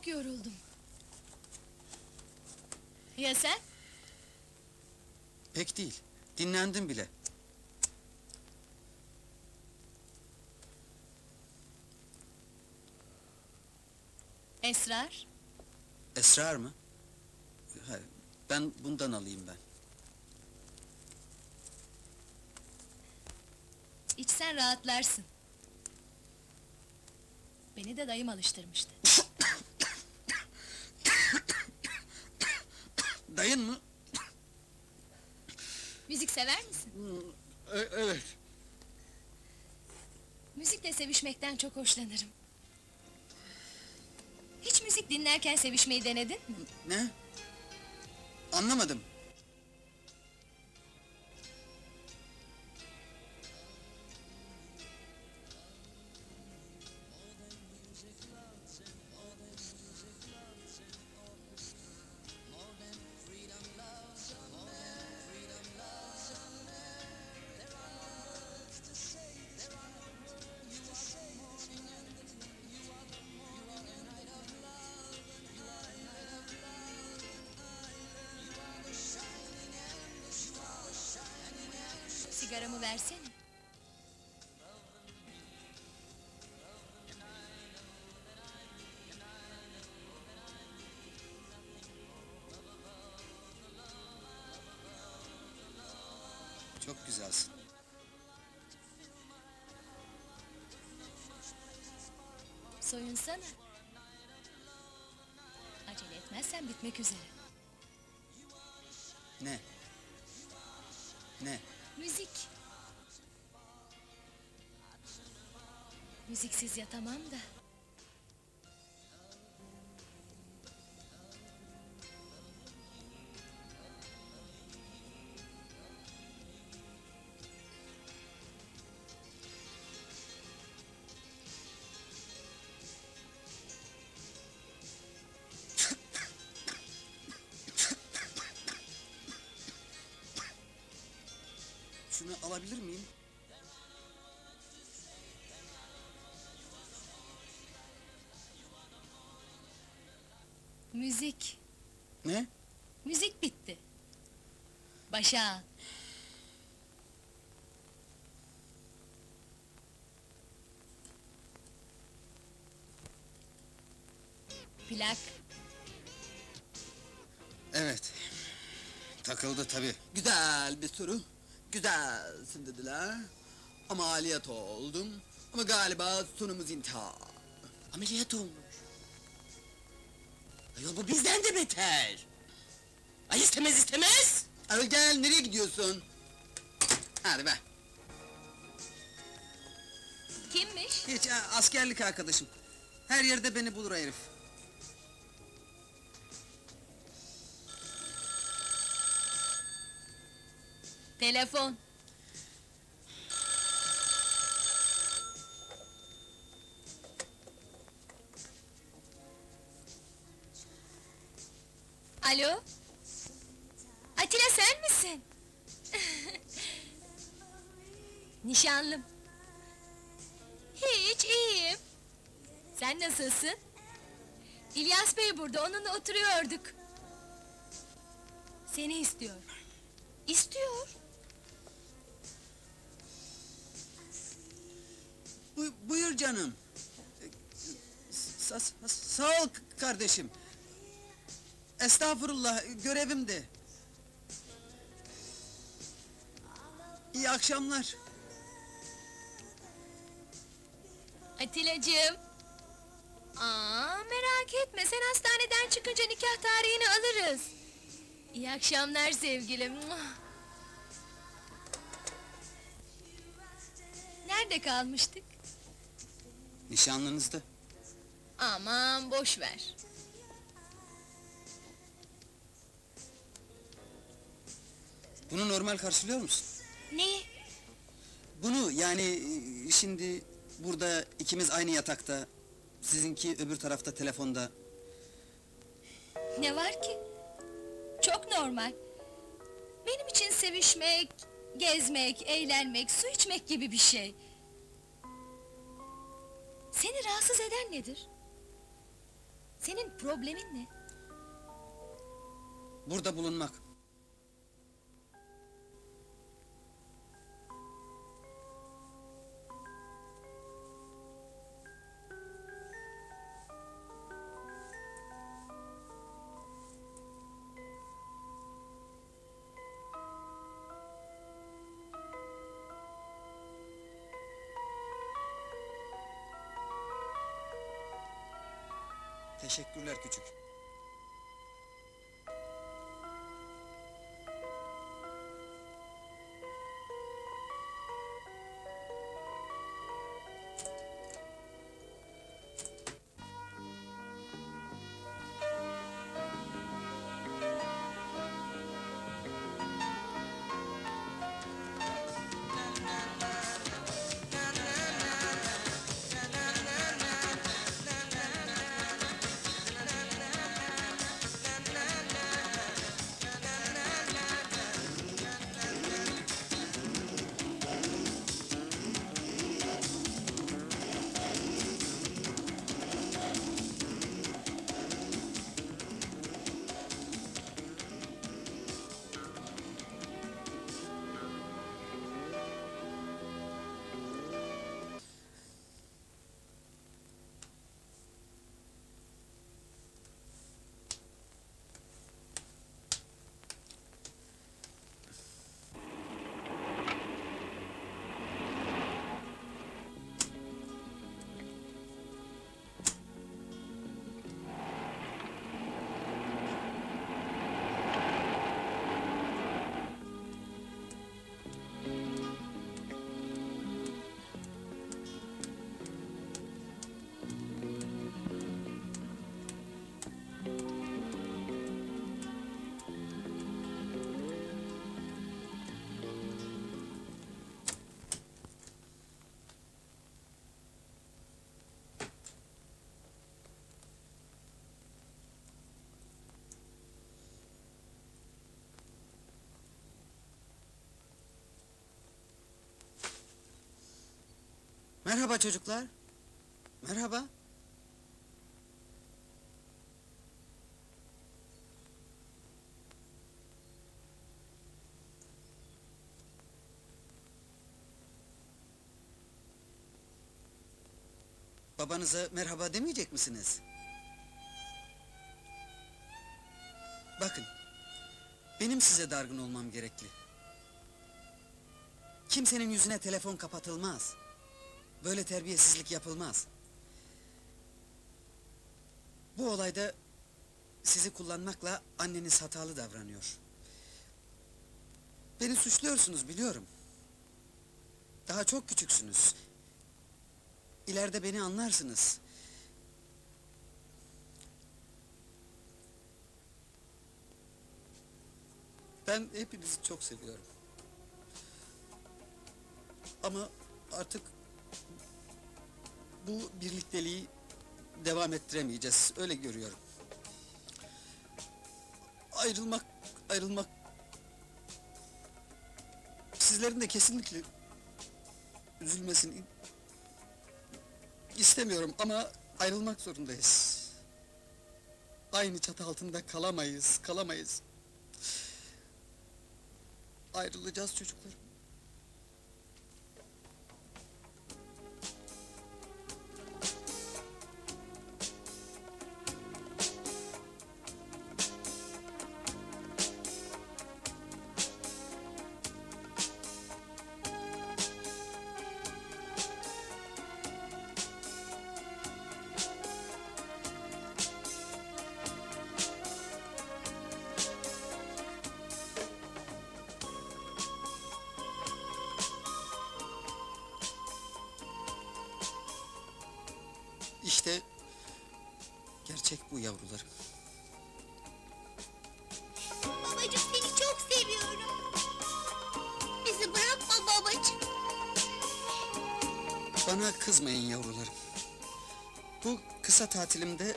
çok yoruldum. Ya sen? Pek değil. Dinlendim bile. Esrar? Esrar mı? Hayır, ben bundan alayım ben. İçsen rahatlarsın. Beni de dayım alıştırmıştı. Dayın mı? Müzik sever misin? E, evet. Müzikle sevişmekten çok hoşlanırım. Hiç müzik dinlerken sevişmeyi denedin mi? Ne? Anlamadım. Sigaramı versene. Çok güzelsin. Soyunsana. Acele etmezsen bitmek üzere. Ne? Ne? Müzik. Müziksiz yatamam da. Şunu alabilir miyim? Müzik. Ne? Müzik bitti. Başa. Plak. Evet. Takıldı tabii. Güzel bir soru. Güzelsin dediler. Ameliyat oldum. Ama galiba sonumuz intihar. Ameliyat olmuş. Ayol bu bizden de beter. Ay istemez istemez. Ayol gel nereye gidiyorsun? Hadi be. Kimmiş? Hiç ha, askerlik arkadaşım. Her yerde beni bulur herif. Telefon. Alo? Atilla sen misin? Nişanlım. Hiç iyiyim. Sen nasılsın? İlyas Bey burada, onunla oturuyorduk. Seni istiyor. İstiyor. Bu, buyur canım. Sa- sa- sağ ol kardeşim. Estağfurullah, görevimdi. İyi akşamlar. Atillacığım. Aa, merak etme sen hastaneden çıkınca nikah tarihini alırız. İyi akşamlar sevgilim. Nerede kalmıştık? Nişanlınızda. Aman boş ver. Bunu normal karşılıyor musun? Neyi? Bunu yani e, şimdi burada ikimiz aynı yatakta, sizinki öbür tarafta telefonda. Ne var ki? Çok normal. Benim için sevişmek, gezmek, eğlenmek, su içmek gibi bir şey. Seni rahatsız eden nedir? Senin problemin ne? Burada bulunmak. Teşekkürler küçük. Merhaba çocuklar. Merhaba. Babanıza merhaba demeyecek misiniz? Bakın, benim size dargın olmam gerekli. Kimsenin yüzüne telefon kapatılmaz. Böyle terbiyesizlik yapılmaz. Bu olayda sizi kullanmakla anneniz hatalı davranıyor. Beni suçluyorsunuz biliyorum. Daha çok küçüksünüz. İleride beni anlarsınız. Ben hepinizi çok seviyorum. Ama artık bu birlikteliği devam ettiremeyeceğiz. Öyle görüyorum. Ayrılmak, ayrılmak... Sizlerin de kesinlikle üzülmesini istemiyorum ama ayrılmak zorundayız. Aynı çatı altında kalamayız, kalamayız. Ayrılacağız çocuklar. Gerçek bu yavrularım. Babacığım seni çok seviyorum. Bizi bırakma babacığım. Bana kızmayın yavrularım. Bu kısa tatilimde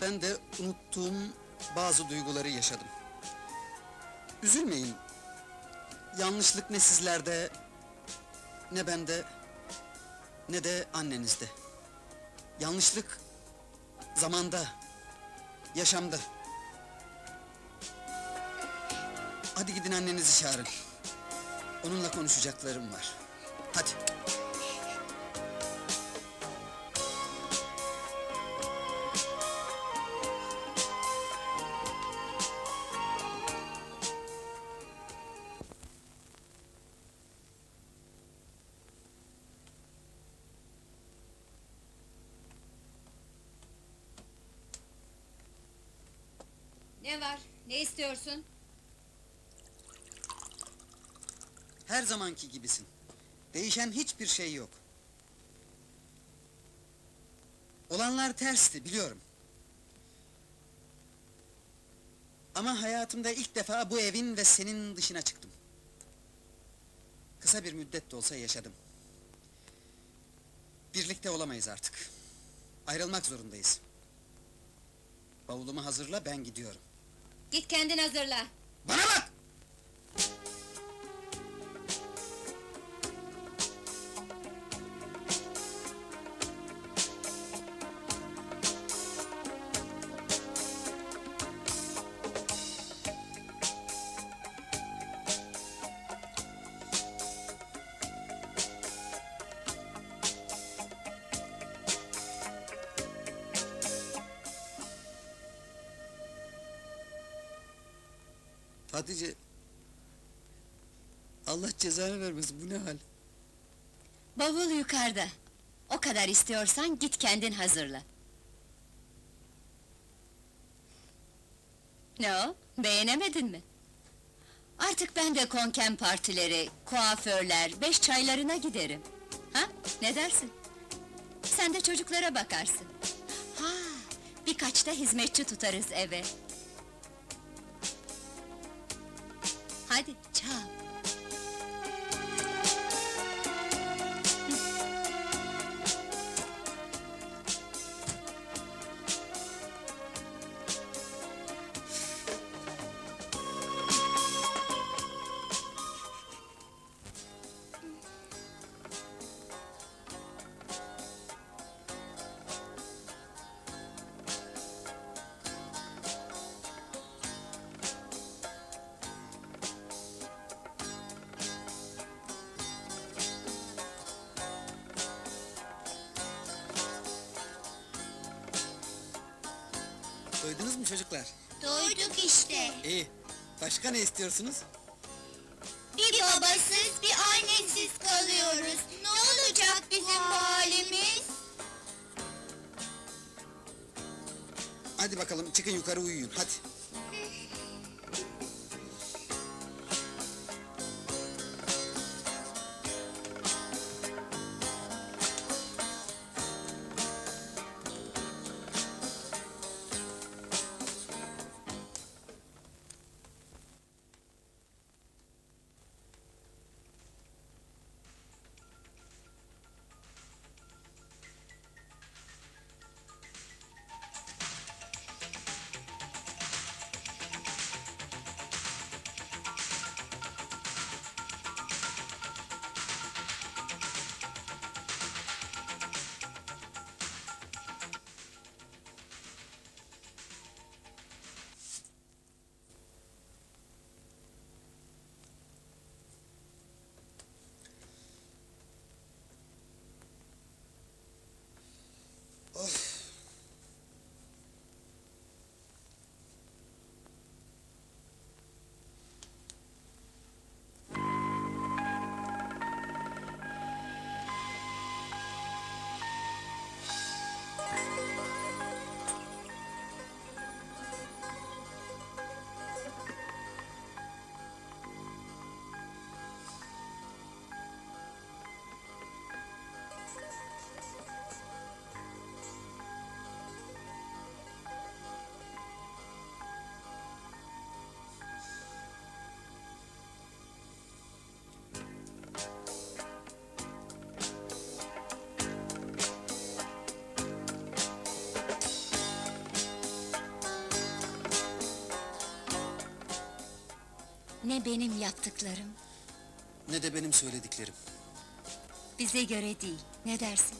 ben de unuttuğum bazı duyguları yaşadım. Üzülmeyin. Yanlışlık ne sizlerde, ne bende, ne de annenizde. Yanlışlık zamanda, yaşamda. Hadi gidin annenizi çağırın. Onunla konuşacaklarım var. Hadi. Ne var? Ne istiyorsun? Her zamanki gibisin. Değişen hiçbir şey yok. Olanlar tersti biliyorum. Ama hayatımda ilk defa bu evin ve senin dışına çıktım. Kısa bir müddet de olsa yaşadım. Birlikte olamayız artık. Ayrılmak zorundayız. Bavulumu hazırla ben gidiyorum. Git kendin hazırla. Bana bak! Hatice... Allah cezanı vermesin, bu ne hal? Bavul yukarıda. O kadar istiyorsan git kendin hazırla. Ne o? Beğenemedin mi? Artık ben de konken partileri, kuaförler, beş çaylarına giderim. Ha? Ne dersin? Sen de çocuklara bakarsın. Ha, birkaç da hizmetçi tutarız eve. Hadi çal. Duydunuz mu çocuklar? Doyduk işte. İyi. Başka ne istiyorsunuz? Bir babasız, bir annesiz kalıyoruz. Ne olacak bizim bu halimiz? Hadi bakalım çıkın yukarı uyuyun hadi. Ne benim yaptıklarım, Ne de benim söylediklerim. bize göre değil. Ne dersin?